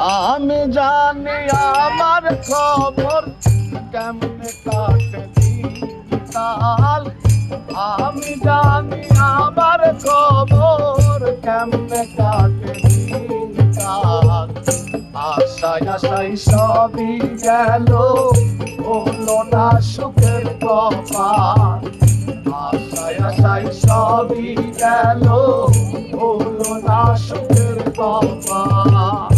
আমি জানি আমার খবর কেমনে কাটে দিনকাল। আমি জানি আমার খবর কেমনে কাটে দিনকাল। আশায় আশায় সবই গেল, হলো না সুখের কপাল। আশায় আশায় সবই গেল, হলো না সুখের কপাল।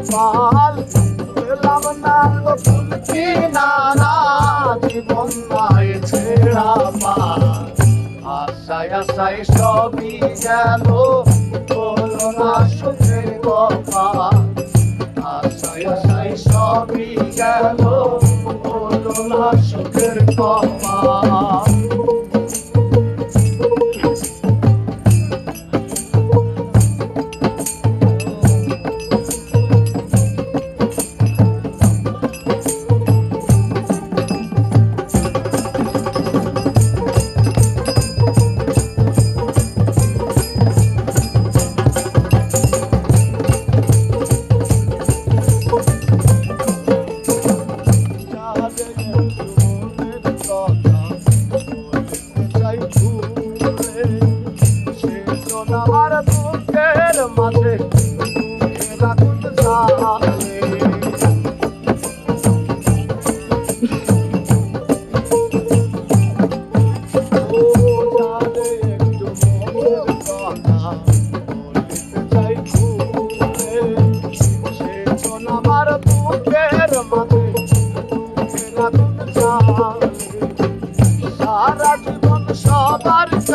ছেড়া পাল এলাম না তো ফুল জীবন নাই ছেড়া পাল আশায় আশায় সবই গেল, হলো না সুখের আশায় আশায় সবই গেল, হলো না সুখের কপাল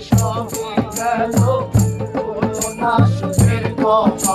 সব গেল। না সুখের কথা